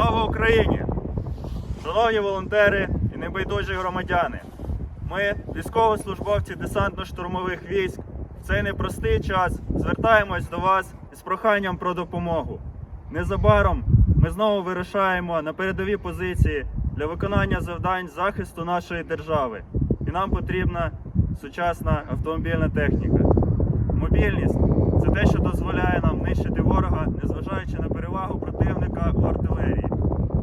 Слава Україні! Шановні волонтери і небайдужі громадяни! Ми, військовослужбовці десантно-штурмових військ, в цей непростий час звертаємось до вас із проханням про допомогу. Незабаром ми знову вирушаємо на передові позиції для виконання завдань захисту нашої держави. І нам потрібна сучасна автомобільна техніка. Мобільність це те, що дозволяє нам нищити ворога, незважаючи на перевагу противника у артилерії.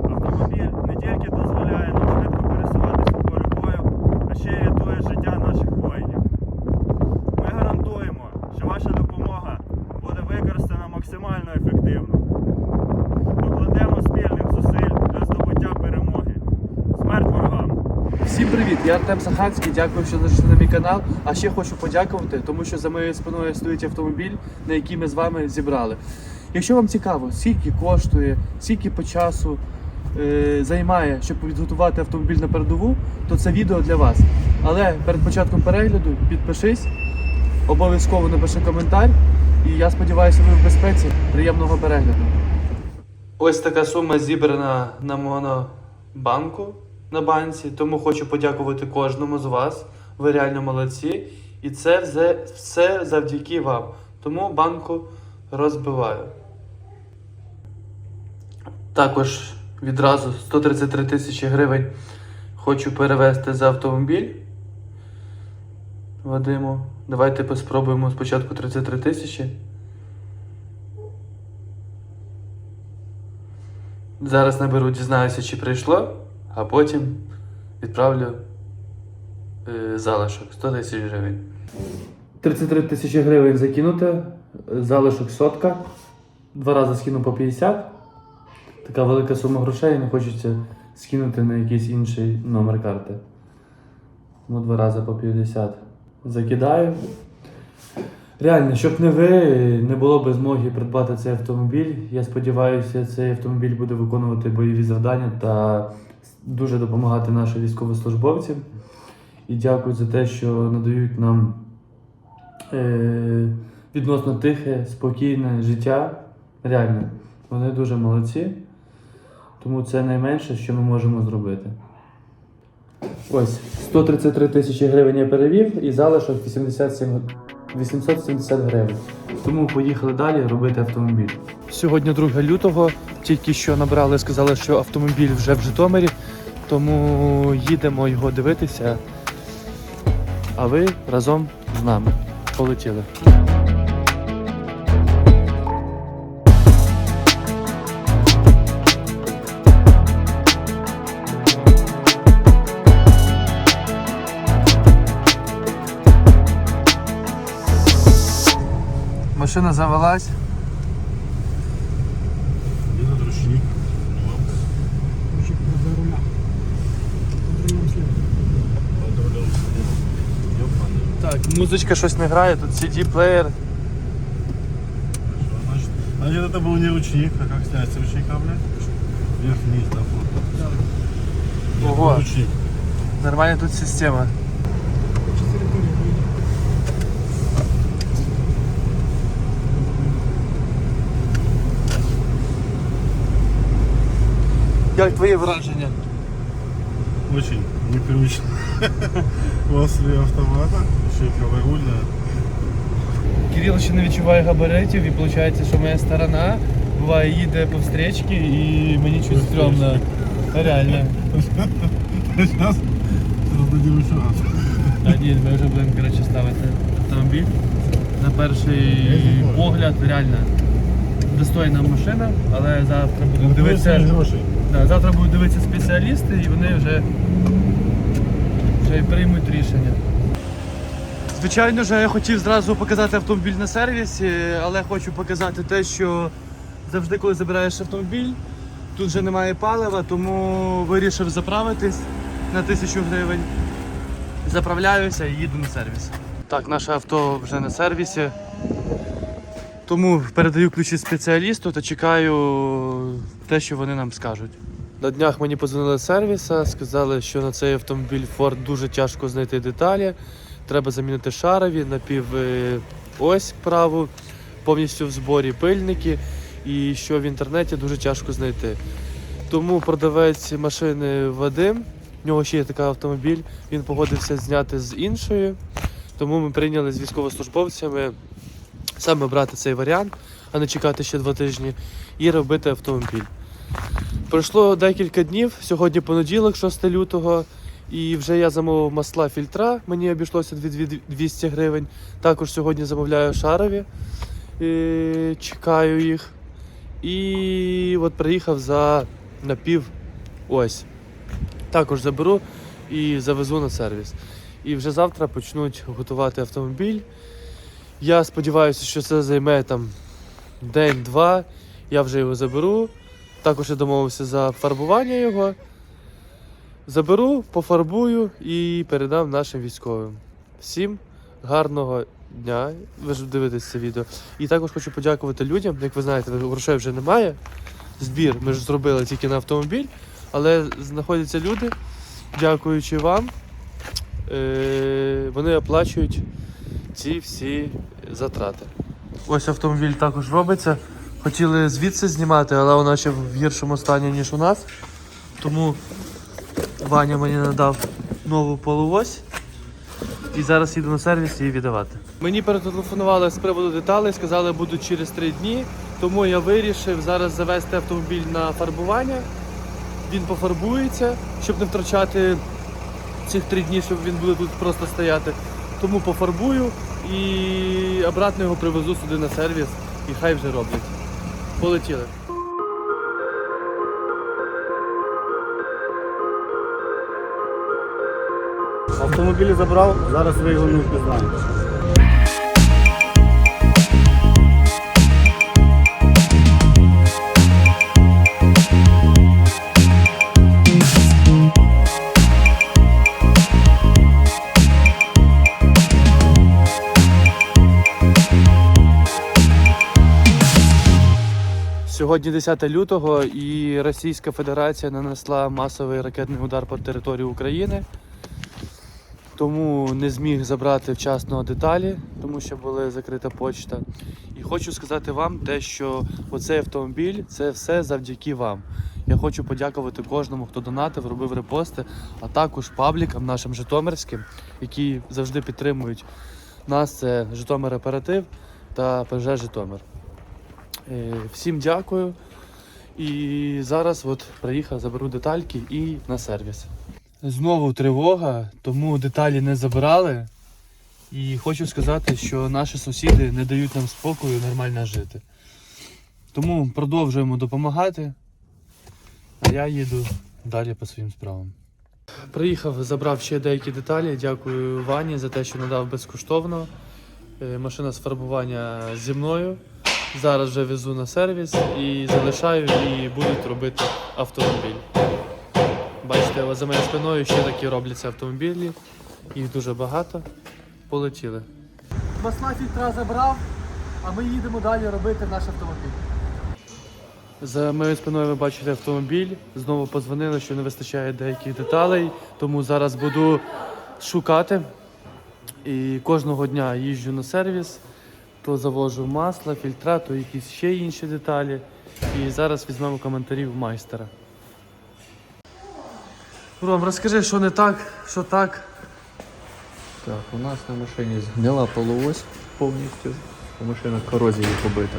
Автомобіль не тільки дозволяє нам швидко пересуватися по полю бою, а ще й рятує життя наших воїнів. Ми гарантуємо, що ваша допомога буде використана максимально ефективно. Покладемо спільних зусиль для здобуття перемоги. Смерть ворогам! Всім привіт! Я Артем Саханський. Дякую, що зайшли на мій канал. А ще хочу подякувати, тому що за моєю спиною стоїть автомобіль, на який ми з вами зібрали. Якщо вам цікаво, скільки коштує, скільки по часу е, займає, щоб підготувати автомобіль на передову, то це відео для вас. Але перед початком перегляду підпишись, обов'язково напиши коментар, і я сподіваюся, ви в безпеці. Приємного перегляду. Ось така сума зібрана на монобанку на банці, тому хочу подякувати кожному з вас. Ви реально молодці. І це все, завдяки вам. Тому банку розбиваю. Також відразу 133 тисячі гривень хочу перевести за автомобіль. Вадиму, давайте спробуємо спочатку 33 тисячі. Зараз наберу, дізнаюся, чи прийшло, а потім відправлю е, залишок 100 тисяч гривень. 33 тисячі гривень закинути, залишок сотка. Два рази скину по 50. Така велика сума грошей, не хочеться скинути на якийсь інший номер карти. Ну, два рази по 50. Закидаю. Реально, щоб не ви, не було б змоги придбати цей автомобіль. Я сподіваюся, цей автомобіль буде виконувати бойові завдання та дуже допомагати нашим військовослужбовцям. І дякую за те, що надають нам е, відносно тихе, спокійне життя. Реально, вони дуже молодці. Тому це найменше, що ми можемо зробити. Ось 133 тисячі гривень я перевів і залишок 87 870 гривень. Тому поїхали далі робити автомобіль. Сьогодні 2 лютого, тільки що набрали, сказали, що автомобіль вже в Житомирі, тому їдемо його дивитися. А ви разом з нами полетіли. Машина завелась. Так, музичка щось не грає, тут CD-плеєр. Хорошо, Значит, значит, это был не ручник, а как снять с ручника, блядь? Вверх-вниз, да, вот. Ого. Ручник. Нормальна тут система. Як твої враження? Очень Непривычно. После автомата, еще и праворульная. Кирил ще не відчуває габаритів і виходить, що моя сторона буває їде по встречці і мені чуть стрьомно. Реально. Сейчас раздадим еще раз. А ні, ми вже будемо коротше, ставити автомобіль. На перший погляд реально достойна машина, але завтра будемо дивитися. Завтра будуть дивитися спеціалісти і вони вже, вже приймуть рішення. Звичайно ж, я хотів зразу показати автомобіль на сервісі, але хочу показати те, що завжди, коли забираєш автомобіль, тут вже немає палива, тому вирішив заправитись на тисячу гривень. Заправляюся і їду на сервіс. Так, наше авто вже на сервісі. Тому передаю ключі спеціалісту та чекаю те, що вони нам скажуть. На днях мені подзвонили з сервіса, сказали, що на цей автомобіль Ford дуже тяжко знайти деталі. Треба замінити шарові, напів е, ось праву, повністю в зборі пильники, і що в інтернеті дуже тяжко знайти. Тому продавець машини Вадим, в нього ще є такий автомобіль, він погодився зняти з іншої. Тому ми прийняли з військовослужбовцями саме брати цей варіант, а не чекати ще два тижні, і робити автомобіль. Пройшло декілька днів, сьогодні понеділок, 6 лютого, і вже я замовив масла фільтра, мені обійшлося 200 200 гривень. Також сьогодні замовляю шарові, чекаю їх. І от приїхав за напів ось. Також заберу і завезу на сервіс. І вже завтра почнуть готувати автомобіль. Я сподіваюся, що це займе там день-два. Я вже його заберу. Також я домовився за фарбування його. Заберу, пофарбую і передам нашим військовим. Всім гарного дня. Ви ж дивитесь це відео. І також хочу подякувати людям. Як ви знаєте, грошей вже немає. Збір ми ж зробили тільки на автомобіль, але знаходяться люди, дякуючи вам. Е, вони оплачують ці всі затрати. Ось автомобіль також робиться. Хотіли звідси знімати, але вона ще в гіршому стані, ніж у нас. Тому Ваня мені надав нову полуось. І зараз їду на сервіс її віддавати. Мені перетелефонували з приводу деталей, сказали, будуть через три дні. Тому я вирішив зараз завести автомобіль на фарбування. Він пофарбується, щоб не втрачати цих три дні, щоб він буде тут просто стояти. Тому пофарбую і обратно його привезу сюди на сервіс і хай вже роблять. Полетіли. Автомобіль забрав, зараз ви його не впізнаєте. Сьогодні 10 лютого і Російська Федерація нанесла масовий ракетний удар по території України. Тому не зміг забрати вчасно деталі, тому що була закрита почта. І хочу сказати вам те, що оцей автомобіль це все завдяки вам. Я хочу подякувати кожному, хто донатив, робив репости, а також паблікам нашим житомирським, які завжди підтримують нас. Це Житомир Оператив та ПЖ Житомир. Е, Всім дякую. І зараз от приїхав, заберу детальки і на сервіс. Знову тривога, тому деталі не забрали. І хочу сказати, що наші сусіди не дають нам спокою нормально жити. Тому продовжуємо допомагати, а я їду далі по своїм справам. Приїхав, забрав ще деякі деталі. Дякую Вані за те, що надав безкоштовно. Е, Машина з фарбування зі мною. Зараз вже везу на сервіс і залишаю, і будуть робити автомобіль. Бачите, за моєю спиною ще такі робляться автомобілі. Їх дуже багато. Полетіли. Масла фільтра забрав, а ми їдемо далі робити наш автомобіль. За моєю спиною ви бачите автомобіль. Знову позвонили, що не вистачає деяких деталей, тому зараз буду шукати. І кожного дня їжджу на сервіс, то завожу масло, фільтра, то якісь ще інші деталі. І зараз візьмемо коментарів майстера. Ром, розкажи, що не так, що так. Так, у нас на машині згнила полуось повністю. Машина корозією побита.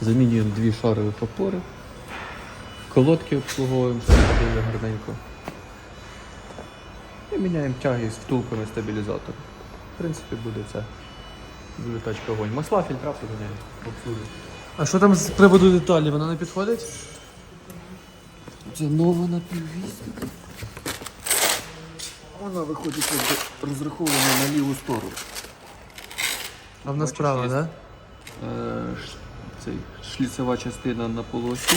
Замінюємо дві шарові опори. Колодки обслуговуємо, щоб ходили гарненько. І міняємо тяги з втулками стабілізатора. В принципі, буде все. Буде тачка огонь. Масла, фільтра поміняємо, обслужимо. А що там з приводу деталі? Вона не підходить? Це нова на. Вона виходить якби розрахована на ліву сторону. А в нас Бачиш, є. так? Да? Е, ш- цей, шліцева частина на полосі,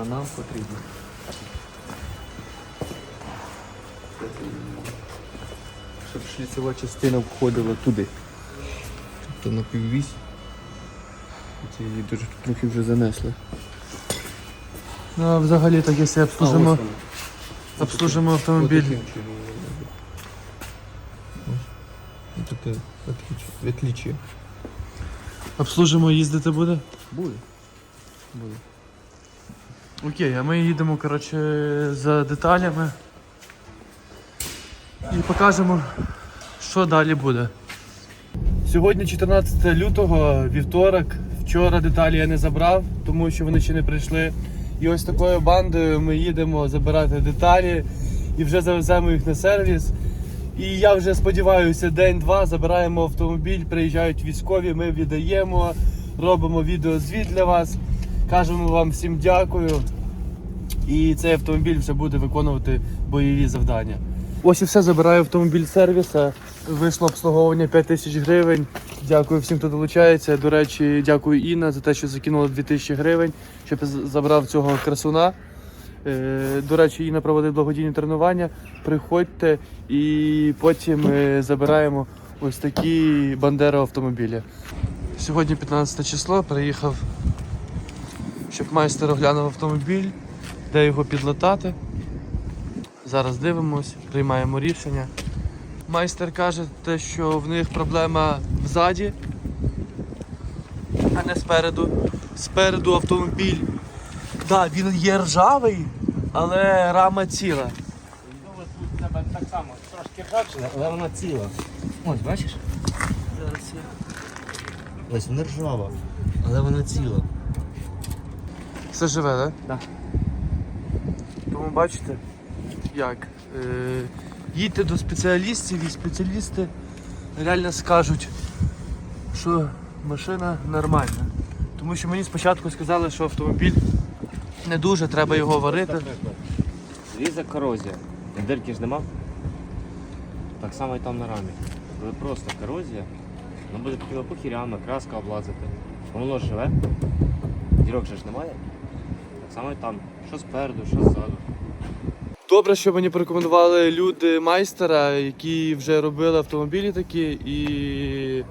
а нам потрібно. Щоб шліцева частина входила туди. Тобто на піввісь. Це її дуже трохи вже занесли. Ну, а взагалі так, якщо обслужимо, обслужимо автомобіль. Таке відліччя. Обслужимо, їздити буде? Буде. Буде. Окей, а ми їдемо, коротше, за деталями і покажемо, що далі буде. Сьогодні 14 лютого, вівторок. Вчора деталі я не забрав, тому що вони ще не прийшли. І ось такою бандою ми їдемо забирати деталі і вже завеземо їх на сервіс. І я вже сподіваюся, день-два забираємо автомобіль, приїжджають військові, ми віддаємо, робимо відеозвіт для вас. Кажемо вам всім дякую. І цей автомобіль вже буде виконувати бойові завдання. Ось і все забираю автомобіль сервіса. Вийшло обслуговування 5 тисяч гривень. Дякую всім, хто долучається. До речі, дякую Інна за те, що закинула 2 тисячі гривень, щоб забрав цього красуна. Е, До речі, Інна проводить благодійні тренування. Приходьте і потім е, забираємо ось такі бандери автомобілі. Сьогодні 15 число, приїхав, щоб майстер оглянув автомобіль, де його підлатати. Зараз дивимось, приймаємо рішення. Майстер каже, те, що в них проблема взаді, а не спереду. Спереду автомобіль. Так, він є ржавий, але рама ціла. Тебе так само трошки ржавчина, але вона ціла. Ось, бачиш? Зараз я. Ось не ржава, але вона ціла. Все живе, так? Да. Тому бачите, як. Е, їдьте до спеціалістів і спеціалісти реально скажуть, що машина нормальна. Тому що мені спочатку сказали, що автомобіль не дуже, треба його варити. Лізе корозія. Дирки ж нема. Так само і там на рамі. Коли просто корозія, воно буде такими похірями, краска облазити. Воно живе. Дірок же ж немає. Так само і там. Що спереду, що ззаду. Добре, що мені порекомендували люди майстера, які вже робили автомобілі такі, і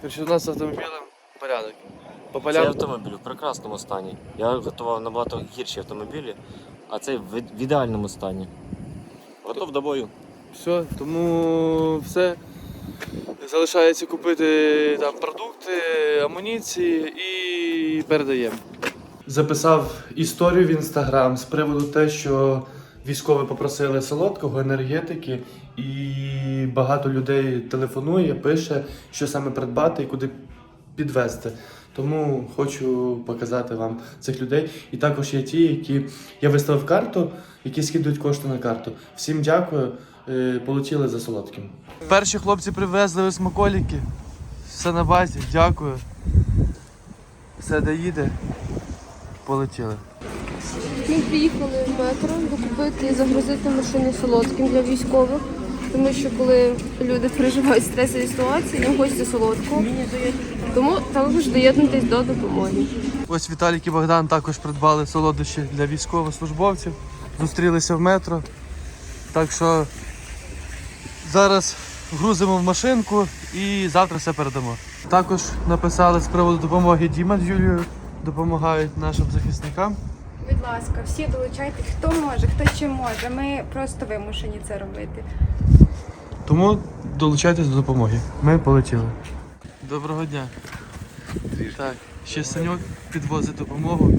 коротше, у нас з автомобілем порядок. По Цей автомобіль в прекрасному стані. Я готував набагато гірші автомобілі, а цей в в ідеальному стані. Готов до бою. все, тому все. Залишається купити там продукти, амуніції і передаємо. Записав історію в інстаграм з приводу те, що військові попросили солодкого, енергетики, і багато людей телефонує, пише, що саме придбати і куди підвезти. Тому хочу показати вам цих людей. І також є ті, які я виставив карту, які скидують кошти на карту. Всім дякую. Е, Полетіли за солодким. Перші хлопці привезли ось смаколики. Все на базі, дякую. Все доїде. Полетіли. Ми приїхали в метро докупити і загрузити машину солодким для військових. Тому що коли люди переживають стресові ситуації, їм хочеться солодкого. Тому також доєднуйтесь до допомоги. Ось Віталік і Богдан також придбали солодощі для військовослужбовців. Зустрілися в метро. Так що зараз грузимо в машинку і завтра все передамо. Також написали з приводу допомоги Діма з Юлією. Допомагають нашим захисникам. Будь ласка, всі долучайтесь, хто може, хто чим може. Ми просто вимушені це робити. Тому долучайтесь до допомоги. Ми полетіли. Доброго дня. Так, ще Саньок підвозить допомогу.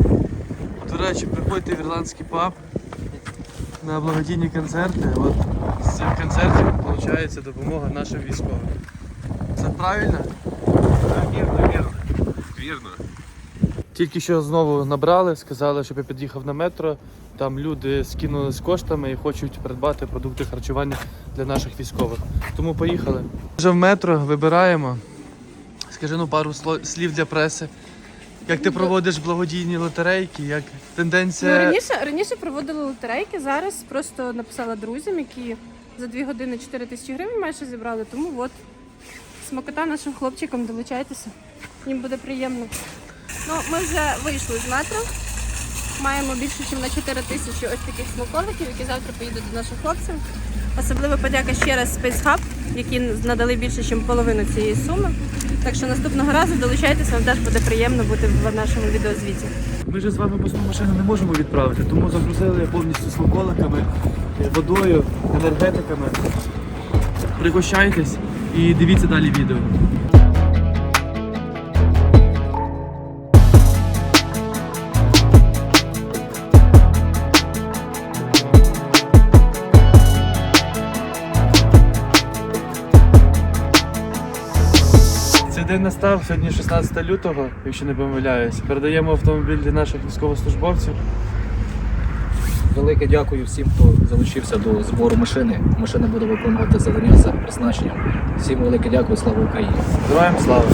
До речі, приходьте в ірландський паб на благодійні концерти. От з цих концертів виходить допомога нашим військовим. Це правильно? Вірно, вірно. Вірно. Тільки що знову набрали, сказали, щоб я під'їхав на метро. Там люди скинули з коштами і хочуть придбати продукти харчування для наших військових. Тому поїхали. Вже в метро вибираємо. Скажи ну пару слів для преси. Як ти проводиш благодійні лотерейки, як тенденція. Ну, раніше, раніше проводили лотерейки, зараз просто написала друзям, які за дві години 4 тисячі гривень майже зібрали. Тому от смакота нашим хлопчикам долучайтеся. Їм буде приємно. Ну, ми вже вийшли з метро. Маємо більше, ніж на 4 тисячі ось таких смаколиків, які завтра поїдуть до наших хлопців. Особливо подяка ще раз Hub, які надали більше, ніж половину цієї суми. Так що наступного разу долучайтеся, вам теж буде приємно бути в нашому відеозвіті. Ми ж з вами пусту машину не можемо відправити, тому загрузили повністю смаколиками, водою, енергетиками. Пригощайтесь і дивіться далі відео. Настав, сьогодні 16 лютого, якщо не помиляюсь. Передаємо автомобіль для наших військовослужбовців. Велике дякую всім, хто залучився до збору машини. Машина буде виконувати завдання за призначенням. Всім велике дякую, слава Україні! Героям слава!